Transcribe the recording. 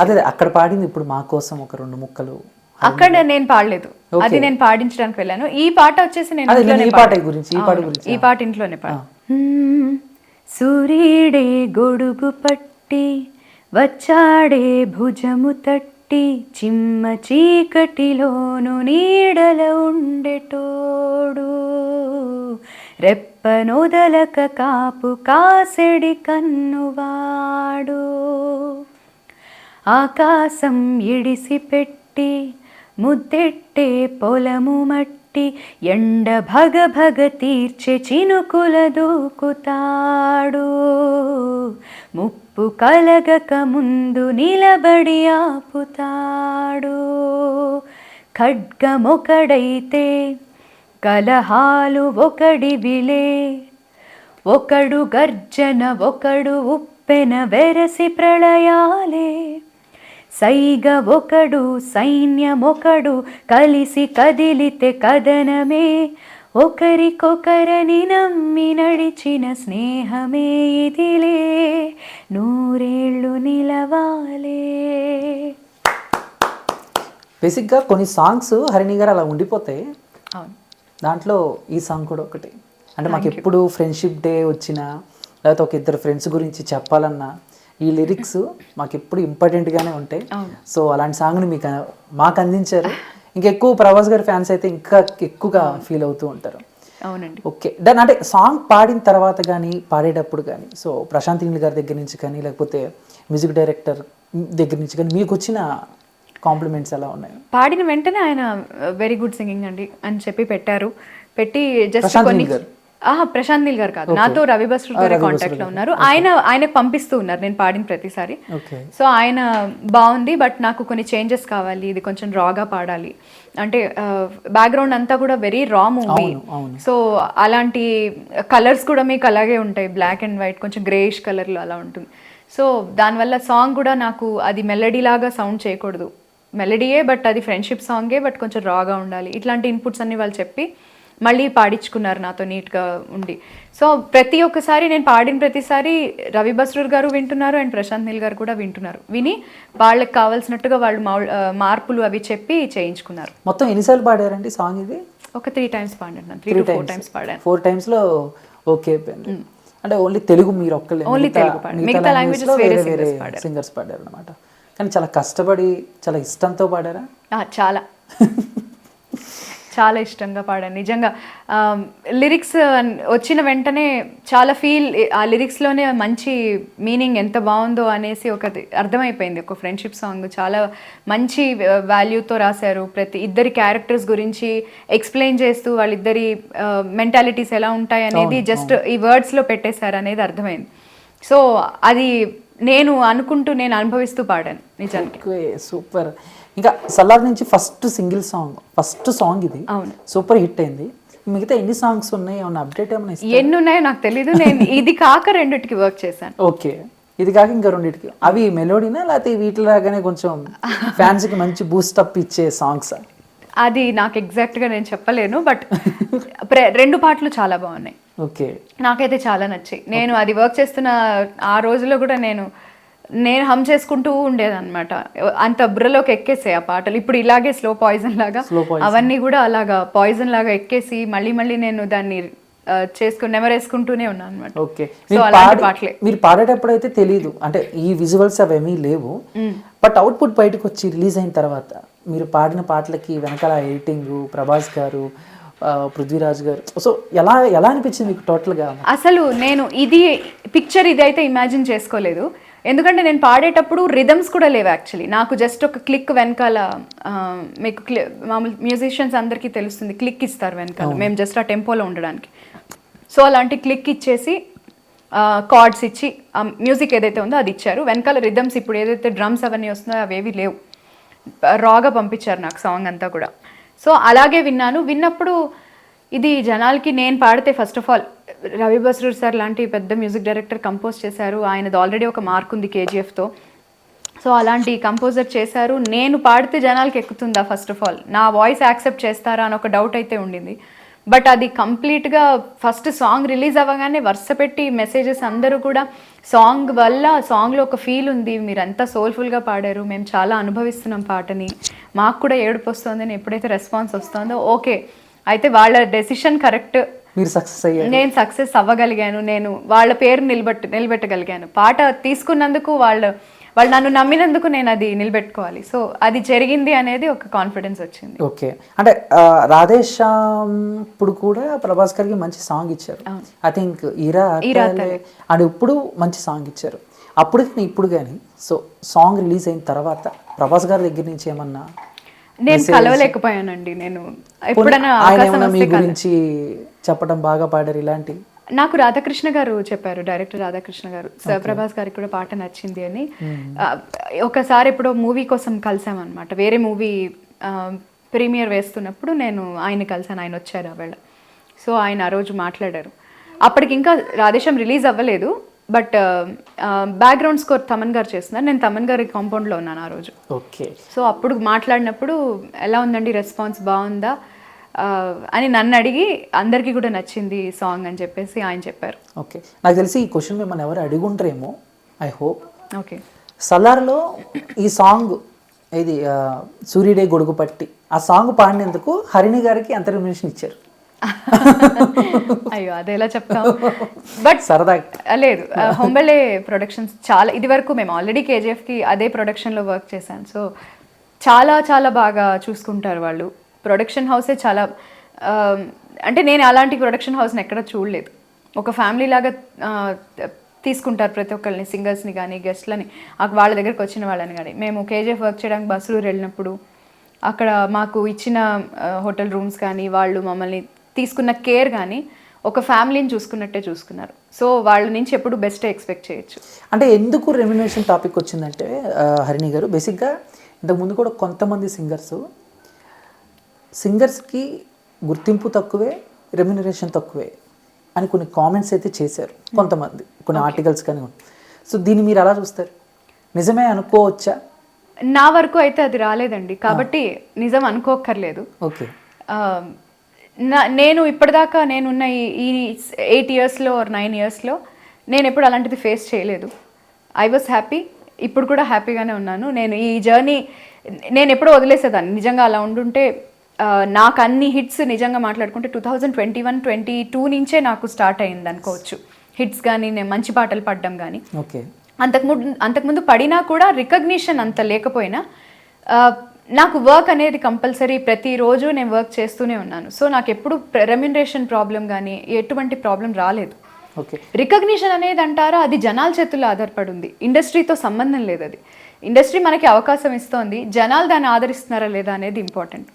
అదే అక్కడ పాడింది ఇప్పుడు మా కోసం ఒక రెండు ముక్కలు. అక్కడ నేను పాడలేదు. అది నేను పాడించడానికి వెళ్ళాను. ఈ పాట వచ్చేసి నేను ఈ పాట. గురించి, ఈ పాట గురించి, ఈ పాట ఇంట్లోనే పాడు సూర్యుడే గొడుగు పట్టి వచ్చాడే భుజము తట్టి చిమ్మ చీకటిలోను నీడల ఉండెటోడు. రెప్పనొదలక కాపు కాసెడి కన్నువాడు. ఆకాశం ఇడిసి పెట్టి ముద్దెట్టే పొలము మట్టి ఎండ భగ భగ తీర్చే చినుకుల దూకుతాడు. ముప్పు కలగక ముందు నిలబడి ఆపుతాడు. ఖడ్గమొకడైతే కలహాలు ఒకడివిలే ఒకడు గర్జన ఒకడు ఉప్పెన వెరసి ప్రళయాలే. సైగ ఒకడు సైన్యమొకడు కలిసి కదిలితే కదనమే ఒకరికొకరని నమ్మి నడిచిన స్నేహమే ఇదిలే. నూరేళ్ళు నిలవాలే. బేసిక్గా కొన్ని సాంగ్స్ హరిణి గారు అలా ఉండిపోతాయి అవును. దాంట్లో ఈ సాంగ్ కూడా ఒకటి. అంటే మాకు ఎప్పుడు ఫ్రెండ్షిప్ డే వచ్చినా లేకపోతే ఒక ఇద్దరు ఫ్రెండ్స్ గురించి చెప్పాలన్నా ఈ లిరిక్స్ మాకు ఎప్పుడు ఇంపార్టెంట్గానే ఉంటాయి. సో అలాంటి సాంగ్ని మీకు మాకు అందించారు. ఇంకెక్కువ ప్రభాస్ గారి ఫ్యాన్స్ అయితే ఇంకా ఎక్కువగా ఫీల్ అవుతూ ఉంటారు. అవునండి. ఓకే. దాని అంటే సాంగ్ పాడిన తర్వాత కానీ పాడేటప్పుడు కానీ సో ప్రశాంత్ నీల్ గారి దగ్గర నుంచి కానీ లేకపోతే మ్యూజిక్ డైరెక్టర్ దగ్గర నుంచి కానీ మీకు వచ్చిన కాంప్లిమెంట్స్ ఎలా ఉన్నాయి? పాడిన వెంటనే ఆయన వెరీ గుడ్ సింగింగ్ అండి అని చెప్పి పెట్టారు. పెట్టి జస్ట్ కొన్ని. ఆహా ప్రశాంత్ నీల్ గారు కాదు. నాతో రవి బస్టర్ గారి కాంటాక్ట్లో ఉన్నారు. ఆయన ఆయనకు పంపిస్తూ ఉన్నారు. నేను పాడిన ప్రతిసారి. సో ఆయన బాగుంది బట్ నాకు కొన్ని చేంజెస్ కావాలి. ఇది కొంచెం రాగా పాడాలి. అంటే బ్యాక్గ్రౌండ్ అంతా కూడా వెరీ రా మూవీ. సో అలాంటి కలర్స్ కూడా మీకు అలాగే ఉంటాయి. బ్లాక్ అండ్ వైట్ కొంచెం గ్రేయిష్ కలర్లో అలా ఉంటుంది. సో దానివల్ల సాంగ్ కూడా నాకు అది మెలడీ లాగా సౌండ్ చేయకూడదు. మెలడీయే బట్ అది ఫ్రెండ్షిప్ సాంగే బట్ కొంచెం రాగా ఉండాలి. ఇట్లాంటి ఇన్పుట్స్ అన్ని వాళ్ళు చెప్పి మళ్ళీ పాడించుకున్నారు నాతో నీట్గా ఉండి. సో ప్రతి ఒక్కసారి నేను పాడిన ప్రతిసారి రవి బస్రూర్ గారు వింటున్నారు అండ్ ప్రశాంత్ నీల్ గారు కూడా వింటున్నారు. విని వాళ్ళకి కావాల్సినట్టుగా వాళ్ళు మార్పులు అవి చెప్పి చేయించుకున్నారు. మొత్తం ఎన్నిసార్లు పాడారండి సాంగ్ ఇది? ఒక త్రీ టైమ్స్ పాడాను త్రీ టు ఫోర్ టైమ్స్. పాడాను. ఫోర్ టైమ్స్లో ఓకే అయిపోయింది అంటే ఓన్లీ తెలుగు మీరు ఒక్కలే మిగతా- తెలుగు పాడారు. మిగతా మిగతా languages languages లో వేరే వేరే. సింగర్స్ పాడారు. అనమాట కానీ చాలా కష్టపడి చాలా ఇష్టంతో పాడారా? చాలా. చాలా ఇష్టంగా పాడాను. నిజంగా లిరిక్స్ వచ్చిన వెంటనే చాలా ఫీల్ ఆ లిరిక్స్లోనే మంచి మీనింగ్ ఎంత బాగుందో అనేసి ఒకటి అర్థమైపోయింది. ఒక ఫ్రెండ్షిప్ సాంగ్ చాలా మంచి వాల్యూతో రాశారు. ప్రతి ఇద్దరి క్యారెక్టర్స్ గురించి ఎక్స్ప్లెయిన్ చేస్తూ వాళ్ళిద్దరి మెంటాలిటీస్ ఎలా ఉంటాయి అనేది జస్ట్ ఈ వర్డ్స్లో పెట్టేశారు అనేది అర్థమైంది. సో అది నేను అనుకుంటూ నేను అనుభవిస్తూ పాడాను నిజానికి. సూపర్. ఇంకా సల్లార్ నుంచి first single song first song ఇది. అవును. సూపర్ హిట్ అయింది. మిగతా ఎన్ని సాంగ్స్ ఉన్నాయి? ఏమన్నా అప్డేట్ ఏమైనా ఎన్ని ఉన్నాయో నాకు తెలీదు. నేను ఇది కాక రెండిటికి వర్క్ చేశాను. ఓకే. ఇది కాక ఇంకా రెండింటికి. అవి మెలోడీనా? లేకపోతే వీటిలాగానే కొంచెం ఫ్యాన్స్కి మంచి బూస్ట్ అప్ ఇచ్చే సాంగ్స్ అది నాకు exact గా నేను చెప్పలేను బట్ రెండు పాటలు చాలా బాగున్నాయి. ఓకే. నాకైతే చాలా నచ్చాయి. నేను అది వర్క్ చేస్తున్న ఆ రోజుల్లో కూడా నేను నేను హమ్ చేసుకుంటూ ఉండేదన్నమాట. అంత బుర్రలోకి ఎక్కేసాయి ఆ పాటలు. ఇప్పుడు ఇలాగే స్లో పాయిజన్ లాగా. అవన్నీ కూడా అలాగా పాయిజన్ లాగా ఎక్కేసి మళ్ళీ మళ్ళీ నేను దాన్ని చేసుకుని నెమరేసుకుంటూనే ఉన్నాను అనమాట ఓకే పాటలే. మీరు పాడేటప్పుడు అయితే తెలియదు అంటే ఈ విజువల్స్ అవేమీ లేవు. బట్ అవుట్పుట్ బయటకు వచ్చి రిలీజ్ అయిన తర్వాత మీరు పాడిన పాటలకి వెనకాల ఎడిటింగ్ ప్రభాస్ గారు పృథ్వీరాజ్ గారు. సో ఎలా ఎలా అనిపించింది మీకు టోటల్గా? అసలు నేను ఇది పిక్చర్ ఇది అయితే ఇమాజిన్ చేసుకోలేదు. ఎందుకంటే నేను పాడేటప్పుడు రిథమ్స్ కూడా లేవు యాక్చువల్లీ. నాకు జస్ట్ ఒక క్లిక్ వెనకాల మీకు క్లి మామూలు మ్యూజిషియన్స్ అందరికీ తెలుస్తుంది క్లిక్ ఇస్తారు వెనకాల. మేము జస్ట్ ఆ టెంపోలో ఉండడానికి. సో అలాంటి క్లిక్ ఇచ్చేసి కార్డ్స్ ఇచ్చి మ్యూజిక్ ఏదైతే ఉందో అది ఇచ్చారు. వెనకాల రిథమ్స్ ఇప్పుడు ఏదైతే డ్రమ్స్ అవన్నీ వస్తున్నాయో అవేవి లేవు. రాగా పంపించారు నాకు సాంగ్ అంతా కూడా. సో అలాగే విన్నాను. విన్నప్పుడు ఇది జనాలకి నేను పాడితే first of all Ravi Basrur sir లాంటి పెద్ద మ్యూజిక్ డైరెక్టర్ కంపోజ్ చేశారు. ఆయనది ఆల్రెడీ ఒక మార్క్ ఉంది కేజీఎఫ్తో సో అలాంటి కంపోజర్ చేశారు. నేను పాడితే జనాలకి ఎక్కుతుందా ఫస్ట్ ఆఫ్ ఆల్ నా వాయిస్ యాక్సెప్ట్ చేస్తారా అని ఒక డౌట్ అయితే ఉండింది. బట్ అది కంప్లీట్గా ఫస్ట్ సాంగ్ రిలీజ్ అవ్వగానే వరుస పెట్టి మెసేజెస్ అందరూ కూడా సాంగ్ వల్ల సాంగ్లో ఒక ఫీల్ ఉంది మీరు ఎంత సోల్ఫుల్గా పాడారు మేము చాలా అనుభవిస్తున్నాం పాటని. మాకు కూడా ఏడుపు వస్తుంది అని ఎప్పుడైతే రెస్పాన్స్ వస్తుందో ఓకే. అయితే వాళ్ళ డెసిషన్ కరెక్ట్. మీరు సక్సెస్ అయ్యారు. నేను సక్సెస్ అవ్వగలిగాను నేను వాళ్ళ పేరు నిలబెట్ట నిలబెట్టగలిగాను. పాట తీసుకున్నందుకు వాళ్ళు వాళ్ళు నన్ను నమ్మినందుకు నేను అది నిలబెట్టుకోవాలి. సో అది జరిగింది అనేది ఒక కాన్ఫిడెన్స్ వచ్చింది. ఓకే. అంటే రాధేశ్యామ్ ఇప్పుడు కూడా ప్రభాస్ గారికి మంచి సాంగ్ ఇచ్చారు. ఐ థింక్ ఈరా అని ఇప్పుడు మంచి సాంగ్ ఇచ్చారు. అప్పుడు ఇప్పుడు కానీ సో సాంగ్ రిలీజ్ అయిన తర్వాత ప్రభాస్ గారి దగ్గర నుంచి ఏమన్నా నేను కలవలేకపోయానండి నేను. ఎప్పుడైనా గురించి చెప్పడం బాగా పాడారు ఇలాంటి? నాకు రాధాకృష్ణ గారు చెప్పారు డైరెక్టర్ రాధాకృష్ణ గారు. సార్ ప్రభాస్ గారికి కూడా పాట నచ్చింది అని. ఒకసారి ఎప్పుడో మూవీ కోసం కలిసామన్నమాట. వేరే మూవీ ప్రీమియర్ వేస్తున్నప్పుడు నేను ఆయన కలిసాను ఆయన వచ్చారు ఆవేళ సో ఆయన ఆ రోజు మాట్లాడారు. అప్పటికి ఇంకా రాధేశం రిలీజ్ అవ్వలేదు బట్ బ్యాక్గ్రౌండ్ స్కోర్ తమన్ గారు చేస్తున్నారు. నేను తమన్ గారి కాంపౌండ్లో ఉన్నాను ఆ రోజు. ఓకే. సో అప్పుడు మాట్లాడినప్పుడు ఎలా ఉందండి రెస్పాన్స్ బాగుందా? అని నన్ను అడిగి అందరికీ కూడా నచ్చింది ఈ సాంగ్ అని చెప్పేసి ఆయన చెప్పారు. ఓకే. నాకు తెలిసి ఈ క్వశ్చన్ మిమ్మల్ని ఎవరు అడుగుంటారేమో ఐ హోప్ ఓకే. సలార్లో ఈ సాంగ్ ఇది సూర్యుడే గొడుగు పట్టి ఆ సాంగ్ పాడినందుకు హరిణి గారికి ఎంత రెమ్యునేషన్ ఇచ్చారు. అయ్యో అది ఎలా చెప్తాం? బట్ సరదా. లేదు హొంబలే ప్రొడక్షన్స్ చాలా ఇది వరకు మేము ఆల్రెడీ కేజీఎఫ్కి అదే ప్రొడక్షన్లో వర్క్ చేశాను సో చాలా చాలా బాగా చూసుకుంటారు వాళ్ళు. ప్రొడక్షన్ హౌసే చాలా అంటే నేను అలాంటి ప్రొడక్షన్ హౌస్ని ఎక్కడ చూడలేదు. ఒక ఫ్యామిలీ లాగా తీసుకుంటారు ప్రతి ఒక్కరిని సింగర్స్ని కానీ గెస్ట్లని వాళ్ళ దగ్గరికి వచ్చిన వాళ్ళని కానీ. మేము కేజీఎఫ్ వర్క్ చేయడానికి బస్సులు వెళ్ళినప్పుడు అక్కడ మాకు ఇచ్చిన హోటల్ రూమ్స్ కానీ వాళ్ళు మమ్మల్ని తీసుకున్న కేర్ కానీ ఒక ఫ్యామిలీని చూసుకున్నట్టే చూసుకున్నారు. సో వాళ్ళ నుంచి ఎప్పుడు బెస్ట్ ఎక్స్పెక్ట్ చేయొచ్చు. అంటే ఎందుకు రెమ్యునేషన్ టాపిక్ వచ్చిందంటే హరిణి గారు బేసిక్గా ఇంతకుముందు కూడా కొంతమంది సింగర్స్ సింగర్స్కి గుర్తింపు తక్కువే రెమ్యునరేషన్ తక్కువే అని కొన్ని కామెంట్స్ అయితే చేశారు కొంతమంది కొన్ని ఆర్టికల్స్ కానీ. సో దీన్ని మీరు ఎలా చూస్తారు? నిజమే అనుకోవచ్చా? నా వరకు అయితే అది రాలేదండి. కాబట్టి నిజం అనుకోక్కర్లేదు. ఓకే. నేను ఇప్పటిదాకా నేనున్న ఈ ఎయిట్ ఇయర్స్లో ఆర్ నైన్ ఇయర్స్లో నేను ఎప్పుడు అలాంటిది ఫేస్ చేయలేదు. I was happy. ఇప్పుడు కూడా హ్యాపీగానే ఉన్నాను. నేను ఈ జర్నీ నేను ఎప్పుడో వదిలేసేదాన్ని. నిజంగా అలా ఉండుంటే నాకు అన్ని హిట్స్ నిజంగా మాట్లాడుకుంటే two thousand twenty one twenty two నుంచే నాకు స్టార్ట్ అయింది అనుకోవచ్చు. హిట్స్ కానీ నేను మంచి పాటలు పాడడం కానీ ఓకే. అంతకుముందు అంతకుముందు పడినా కూడా రికగ్నిషన్ అంత లేకపోయినా నాకు వర్క్ అనేది కంపల్సరీ ప్రతిరోజు నేను వర్క్ చేస్తూనే ఉన్నాను. సో నాకు ఎప్పుడు రెమ్యునరేషన్ ప్రాబ్లం కానీ ఎటువంటి ప్రాబ్లం రాలేదు. ఓకే. రికగ్నిషన్ అనేది అంటారా అది జనాల చేతుల్లో ఆధారపడి ఉంది ఇండస్ట్రీతో సంబంధం లేదు అది. ఇండస్ట్రీ మనకి అవకాశం ఇస్తోంది. జనాలు దాన్ని ఆదరిస్తున్నారా లేదా అనేది ఇంపార్టెంట్.